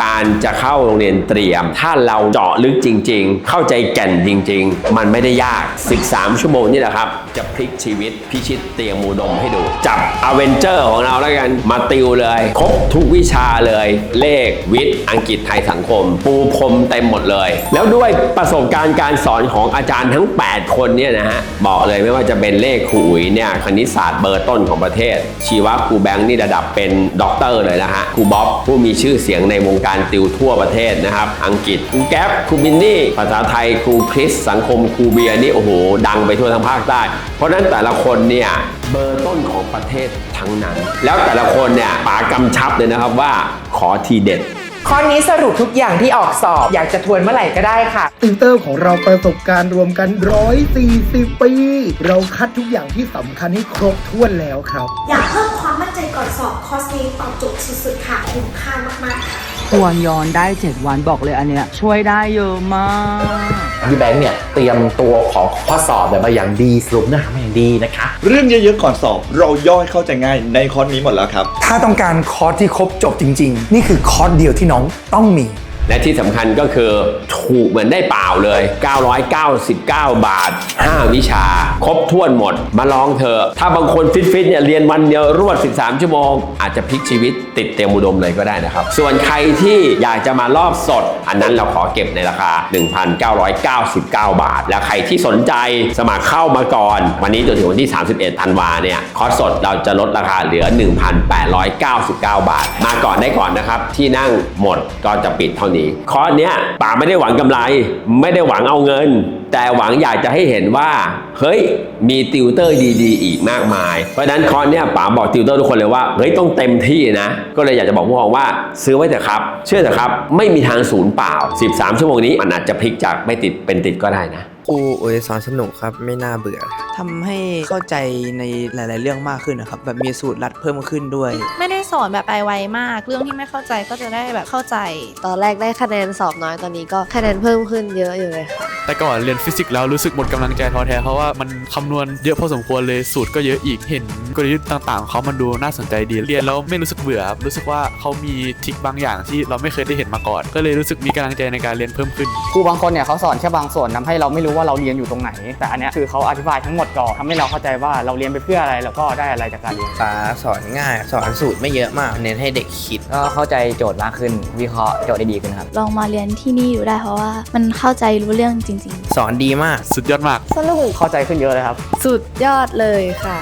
การจะเข้าโรงเรียนเตรียม ถ้าเราเจาะลึกจริง ๆ เข้าใจแก่นจริง ๆ มันไม่ได้ยาก 13 ชั่วโมงนี่แหละครับ จะพลิกชีวิตพิชิตเตียงมูดมให้ดู จับอเวนเจอร์ของเราแล้วกัน มาติวเลย ครบทุกวิชาเลย เลขวิทย์ อังกฤษไทยสังคม ปูพรมเต็มหมดเลย แล้วด้วยประสบการณ์การสอนของอาจารย์ทั้ง 8 คนเนี่ยนะฮะบอกเลยไม่ว่าจะเป็นเลขครูอุ๋ยเนี่ยคณิตศาสตร์เบอร์ต้นของประเทศ ชีวะครูแบงค์นี่ระดับเป็นด็อกเตอร์เลยนะฮะครูบ๊อบผู้มีชื่อเสียงในวงการติวทั่วประเทศนะครับ อังกฤษครูแก๊ปครูบินนี่ ภาษาไทยครูคริส สังคมครูเบียร์นี่โอ้โห ดังไปทั่วทั้งภาคใต้ เพราะฉะนั้นแต่ละคนเนี่ยเบอร์ต้นของประเทศทั้งนั้น แล้วแต่ละคนเนี่ยป๋ากำชับเลยนะครับว่าขอทีเด็ดข้อนี้สรุปทุกอย่างที่ออกสอบอยากจะทวนเมื่อไหร่ก็ได้ค่ะติวเตอร์ของเราประสบการณ์รวมกัน 140 ปี เราคัดทุกอย่างที่สำคัญให้ครบถ้วนแล้วครับ อยากเพิ่มความมั่นใจก่อนสอบคอร์สนี้ตอบโจทย์สุดๆค่ะคุ้มค่ามากๆค่ะ ทวนย้อนได้ 7 วันบอกเลยอันเนี้ยช่วยได้เยอะมาก พี่แบงค์เนี่ยเตรียมตัวของข้อสอบแบบมาอย่างดีสรุปเนื้อหามาอย่างดีนะคะ เรื่องเยอะๆก่อนสอบ เราย่อยเข้าใจง่ายในคอร์สนี้หมดแล้วครับ ถ้าต้องการคอร์สที่ครบจบจริง ๆ นี่คือคอร์สเดียวที่น้องต้องมี และที่สำคัญก็คือถูกเหมือนได้เปล่าเลย 999 บาท 5 วิชา ครบถ้วนหมด มาลองเถอะ ถ้าบางคนฟิตๆเนี่ยเรียนวันเดียวรวด 13 ชั่วโมง อาจจะพลิกชีวิตติดเต็มอุดมเลยก็ได้นะครับ ส่วนใครที่อยากจะมารอบสด อันนั้นเราขอเก็บในราคา 1,999 บาท แล้วใครที่สนใจสมัครเข้ามาก่อน วันนี้จนถึงวันที่ 31 ธันวาเนี่ยคอร์สสดเราจะลดราคาเหลือ 1,899 บาท มาก่อนได้ก่อนนะครับที่นั่งหมดก็จะปิดเท่านี้คอร์สเนี้ยป๋าไม่ได้หวังกำไร ไม่ได้หวังเอาเงิน แต่หวังอยากจะให้เห็นว่า เฮ้ยมีติวเตอร์ดีๆ อีกมากมาย เพราะฉะนั้นคอร์สเนี้ยป๋าบอกติวเตอร์ทุกคนเลยว่าเฮ้ยต้องเต็มที่นะ ก็เลยอยากจะบอกพวกเราว่า ซื้อไว้เถอะครับ เชื่อเถอะครับ ไม่มีทางศูนย์เปล่า 13 ชั่วโมงนี้มันอาจจะพลิกจากไม่ติดเป็นติดก็ได้นะครูอุ๋ยสอนสนุกครับไม่น่าเบื่อทำให้เข้าใจในหลาย ๆ เรื่องมากขึ้นนะครับ แบบมีสูตรลัดเพิ่มขึ้นด้วย ไม่ได้สอนแบบไปไวมาก เรื่องที่ไม่เข้าใจก็จะได้แบบเข้าใจ ตอนแรกได้คะแนนสอบน้อยตอนนี้ก็คะแนนเพิ่มขึ้นเยอะอยู่เลยค่ะแต่ก่อนเรียนฟิสิกส์แล้วรู้สึกหมดกำลังใจท้อแท้เพราะว่ามันคำนวณเยอะพอสมควรเลยสูตรก็เยอะอีกเห็นกลยุทธ์ต่างๆของเขามันดูน่าสนใจดีเรียนแล้วไม่รู้สึกเบื่อครับรู้สึกว่าเขามีทริคบางอย่างที่เราไม่เคยได้เห็นมาก่อน ก็เลยรู้สึกมีกำลังใจในการเรียนเพิ่มขึ้นครูบางคนเนี่ยเขาสอนแค่บางส่วนทำให้เราไม่รู้ว่าเราเรียนอยู่ตรงไหน แต่อันเนี้ยคือเขาอธิบายทั้งหมดก่อนทำให้เราเข้าใจว่าเราเรียนไปเพื่ออะไรแล้วก็ได้อะไรจากการเรียนฟ้าสอนง่าย สอนสูตรไม่เยอะมาก เน้นให้เด็กคิด ก็เข้าใจโจทย์มากขึ้น วิเคราะห์โจทย์ได้ดีขึ้นครับ ลองมาเรียนที่นี่อยู่ได้เพราะว่า มันเข้าใจรู้เรื่องจริง ๆ สอนดีมาก สุดยอดมาก สนุกเข้าใจขึ้นเยอะเลยครับ สุดยอดเลยค่ะ